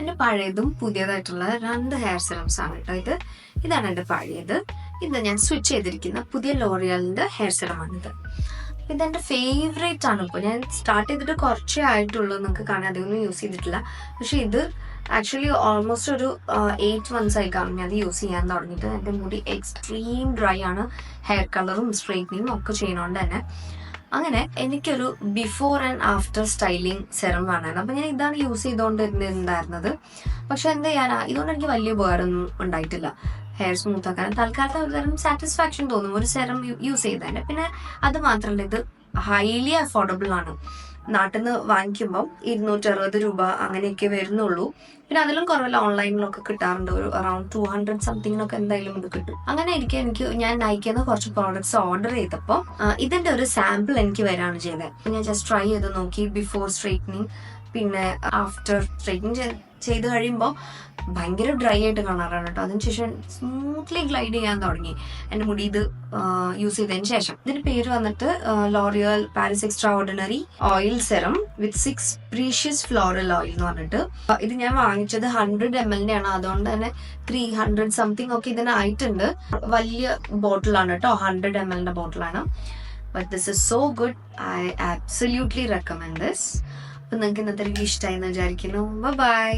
എന്റെ പഴയതും പുതിയതായിട്ടുള്ള രണ്ട് ഹെയർ സിറംസ് ആണ് കേട്ടോ ഇത്. ഇതാണ് എന്റെ പഴയത്. ഇത് ഞാൻ സ്വിച്ച് ചെയ്തിരിക്കുന്ന പുതിയ ലോറിയലിന്റെ ഹെയർ സിറമാണിത് ഇതെന്റെ ഫേവറേറ്റ് ആണ് ഇപ്പോൾ ഞാൻ സ്റ്റാർട്ട് ചെയ്തിട്ട് കുറച്ചേ ആയിട്ടുള്ളൂ നിങ്ങൾക്ക് കാണാൻ. അതൊന്നും യൂസ് ചെയ്തിട്ടില്ല. പക്ഷേ ഇത് ആക്ച്വലി ഓൾമോസ്റ്റ് ഒരു എയ്റ്റ് മന്ത്സ് ആയി കാണും. ഞാൻ യൂസ് ചെയ്യാൻ തുടങ്ങിയിട്ട്. എന്റെ മുടി എക്സ്ട്രീം ഡ്രൈ ആണ്. ഹെയർ കളറും സ്ട്രെയിറ്റനിങ്ങും ഒക്കെ ചെയ്യണോണ്ട് തന്നെ. അങ്ങനെ എനിക്കൊരു before and after styling serum വേണമായിരുന്നു. അപ്പം ഞാൻ ഇതാണ് യൂസ് ചെയ്തുകൊണ്ടിരുന്നുണ്ടായിരുന്നത് പക്ഷെ എന്താ ചെയ്യാൻ ഇതുകൊണ്ട് എനിക്ക് വലിയ ഉപകാരമൊന്നും ഉണ്ടായിട്ടില്ല. ഹെയർ സ്മൂത്ത് ആക്കാൻ തൽക്കാലത്ത് ഒരു തരം സാറ്റിസ്ഫാക്ഷൻ തോന്നും. ഒരു സെറം യൂസ് ചെയ്തതിന്റെ പിന്നെ അത് മാത്രമല്ല ഇത് ഹൈലി അഫോർഡബിൾ ആണ്. നാട്ടിൽ നിന്ന് വാങ്ങിക്കുമ്പം ഇരുന്നൂറ്റി അറുപത് രൂപ അങ്ങനെയൊക്കെ വരുന്നുള്ളൂ. പിന്നെ അതിലും കുറവില്ല ഓൺലൈനിലൊക്കെ കിട്ടാറുണ്ട്. ഒരു അറൌണ്ട് ടു ഹൺഡ്രഡ് സംതിങ്ങിനൊക്കെ എന്തായാലും ഇത് കിട്ടും. അങ്ങനെ എനിക്ക് എനിക്ക് ഞാൻ നയിക്കുന്ന കുറച്ച് പ്രോഡക്ട്സ് ഓർഡർ ചെയ്തപ്പോൾ ഇതിന്റെ ഒരു സാമ്പിൾ എനിക്ക് വരാണ് ചെയ്തത് ഞാൻ ജസ്റ്റ് ട്രൈ ചെയ്ത് നോക്കി ബിഫോർ സ്ട്രൈറ്റനിങ് പിന്നെ ആഫ്റ്റർ സ്ട്രൈറ്റനിങ് ചെയ്ത് കഴിയുമ്പോൾ ഭയങ്കര ഡ്രൈ ആയിട്ട് കാണാറാണ് കേട്ടോ. അതിനുശേഷം സ്മൂത്ത്ലി ഗ്ലൈഡ് ചെയ്യാൻ തുടങ്ങി. എന്റെ മുടി ഇത് യൂസ് ചെയ്തതിന് ശേഷം. ഇതിന്റെ പേര് വന്നിട്ട് L'Oreal Paris extraordinary oil serum with six precious floral oil എന്ന് പറഞ്ഞിട്ട്. ഇത് ഞാൻ വാങ്ങിച്ചത് ഹൺഡ്രഡ് എം എല്ലിന്റെ ആണ്. അതുകൊണ്ട് തന്നെ ത്രീ ഹൺഡ്രഡ് സംതിങ് ഒക്കെ ഇതിനായിട്ടുണ്ട് വലിയ ബോട്ടിലാണ് കേട്ടോ. ഹൺഡ്രഡ് എം എല്ലിന്റെ ബോട്ടിലാണ് but this is so good I absolutely recommend this അപ്പൊ നിങ്ങൾക്ക് ഇന്നത്തെ വീഡിയോ ഇഷ്ടമായി എന്ന് വിചാരിക്കുന്നു. ബൈ